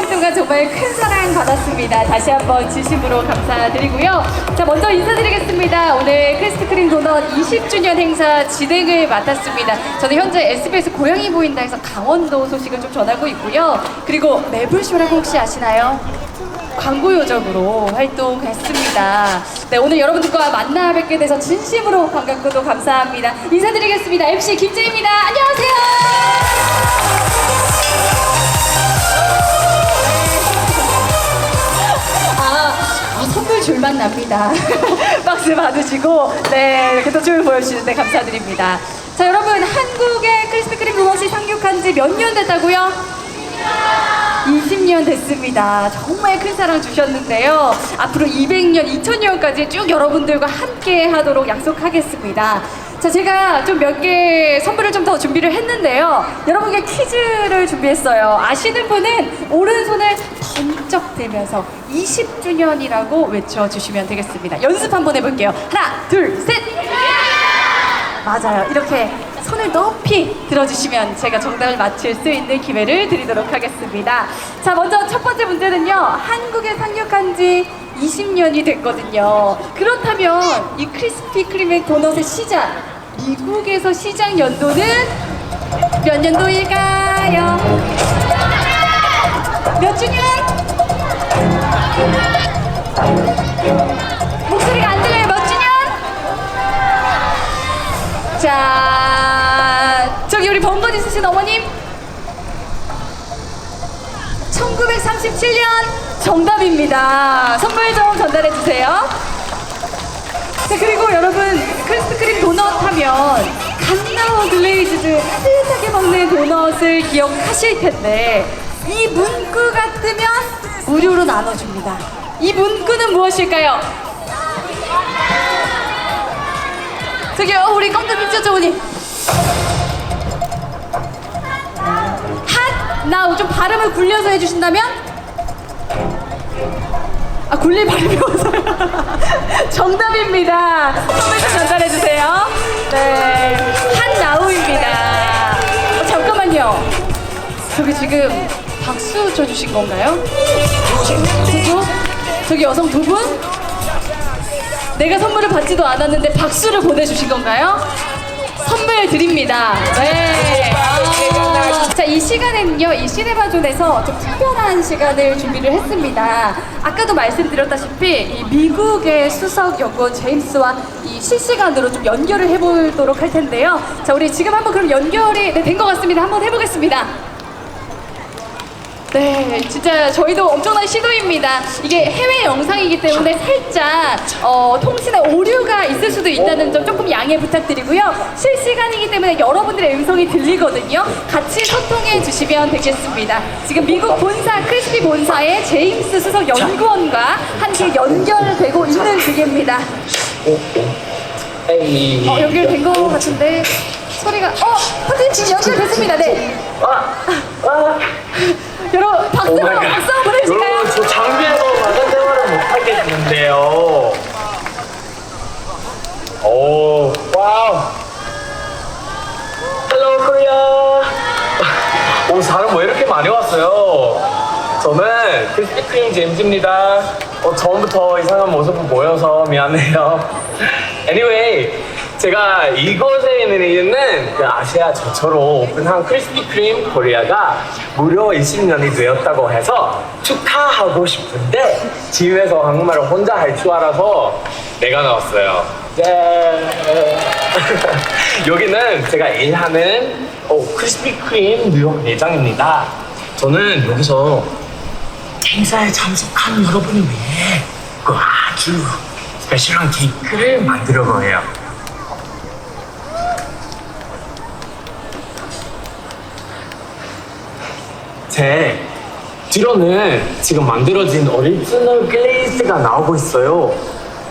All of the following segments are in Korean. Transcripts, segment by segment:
1년 동안 정말 큰 사랑 받았습니다. 다시 한번 진심으로 감사드리고요. 자, 먼저 인사드리겠습니다. 오늘 크리스피 크림 도넛 20주년 행사 진행을 맡았습니다. 저는 현재 SBS 고양이 보인다에서 강원도 소식을 좀 전하고 있고요. 그리고 매불쇼라고 혹시 아시나요? 광고 요정으로 활동했습니다. 네, 오늘 여러분들과 만나 뵙게 돼서 진심으로 반갑고도 감사합니다. 인사드리겠습니다. MC 김재입니다. 안녕하세요. 선물 줄만 납니다. 박스 받으시고, 네, 이렇게 또줄 보여주시는데 감사드립니다. 자, 여러분, 한국의 크리스피 크림 도넛이 상륙한 지 몇 년 됐다고요? 20년 됐습니다. 정말 큰 사랑 주셨는데요. 앞으로 200년, 2000년까지 쭉 여러분들과 함께 하도록 약속하겠습니다. 자, 제가 좀 몇 개 선물을 좀 더 준비를 했는데요. 여러분께 퀴즈를 준비했어요. 아시는 분은 오른손을 번쩍 들면서 20주년이라고 외쳐주시면 되겠습니다. 연습 한번 해볼게요. 하나, 둘, 셋! 맞아요. 이렇게 손을 높이 들어주시면 제가 정답을 맞힐 수 있는 기회를 드리도록 하겠습니다. 자, 먼저 첫 번째 문제는요. 한국에 상륙한 지 20년이 됐거든요. 그렇다면 이 크리스피 크림의 도넛의 시작, 미국에서 시작 연도는 몇 년도일까요? 몇 주년? 목소리가 안 들려요. 몇 주년? 자, 저기 우리 번번 있으신 어머님. 1937년 정답입니다. 선물 좀 전달해 주세요. 자, 그리고 여러분, 크리스피 크림 도넛 하면 갓 나온 글레이즈드 따뜻하게 먹는 도넛을 기억하실 텐데 이 문구가 뜨면 무료로 나눠줍니다. 이 문구는 무엇일까요? 저기요 우리 있죠 저분이? 핫! 나우 좀 발음을 굴려서 해주신다면? 아 굴릴 발음이 없어요. 정답입니다. 선물 좀 전달해 주세요. 네 핫 나우입니다. 어, 잠깐만요. 저기 지금 박수 쳐주신 건가요? 저죠? 저기 여성 두 분? 내가 선물을 받지도 않았는데 박수를 보내주신 건가요? 선물 드립니다. 네. 아, 자, 이 시간에는요, 이 시네마존에서 좀 특별한 시간을 준비를 했습니다. 아까도 말씀드렸다시피, 이 미국의 수석 연구원 제임스와 이 실시간으로 좀 연결을 해보도록 할 텐데요. 자, 우리 지금 한번 그럼 연결이 네, 된것 같습니다. 한번 해보겠습니다. 네, 진짜 저희도 엄청난 시도입니다. 이게 해외 영상이기 때문에 살짝 어, 통신에 오류가 있을 수도 있다는 점 조금 양해 부탁드리고요. 실시간이기 때문에 여러분들의 음성이 들리거든요. 같이 소통해 주시면 되겠습니다. 지금 미국 본사 크리스피 본사의 제임스 수석 연구원과 함께 연결되고 있는 중입니다. 어, 연결된 것 같은데 소리가 어, 선생님 지금 연결됐습니다. 네, 아, 아. 여러분 박수 오 마이 갓. 박수 한번? 여러분, 저 장비에서 마산 생활을 못 하겠는데요. 오, 와우. 헬로 코리아. 오, 사람 왜 이렇게 많이 왔어요? 저는 크림 제임스입니다. 어, 처음부터 이상한 모습을 보여서 미안해요. anyway, 제가 이곳에 있는 이유는 그 아시아 최초로 오픈한 크리스피 크림 코리아가 무려 20년이 되었다고 해서 축하하고 싶은데 집에서 한국말을 혼자 할 줄 알아서 내가 나왔어요. 예. 여기는 제가 일하는 어, 크리스피 크림 뉴욕 매장입니다. 저는 여기서 행사에 참석한 여러분을 위해 그 아주 스페셜한 케이크를 만들려고 해요. 제 뒤로는 지금 만들어진 오리지널 글레이즈가 나오고 있어요.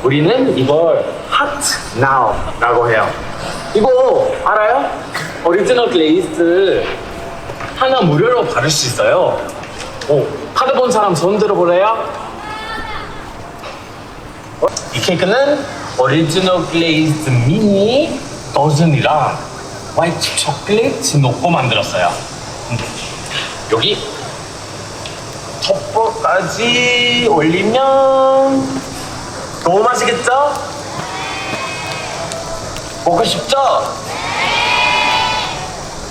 우리는 이걸 Hot Now라고 해요. 이거 알아요? 오리지널 글레이즈 하나 무료로 받을 수 있어요. 오, 카드 본 사람 손 들어볼래요? 어? 이 케이크는 오리지널 글레이즈 미니 도슨이랑 화이트 초콜릿 넣고 만들었어요. 음. 여기 덮밥까지 올리면 너무 맛있겠죠? 먹고 싶죠?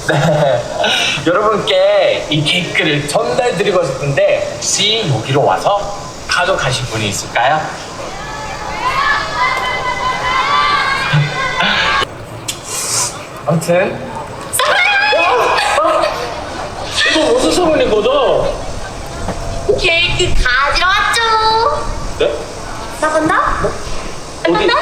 네. 여러분께 이 케이크를 전달드리고 싶은데 혹시 여기로 와서 가져가실 분이 있을까요? 아무튼 수소문이거든. 케이크 가지러 그 왔죠. 네? 나간다? 나간다?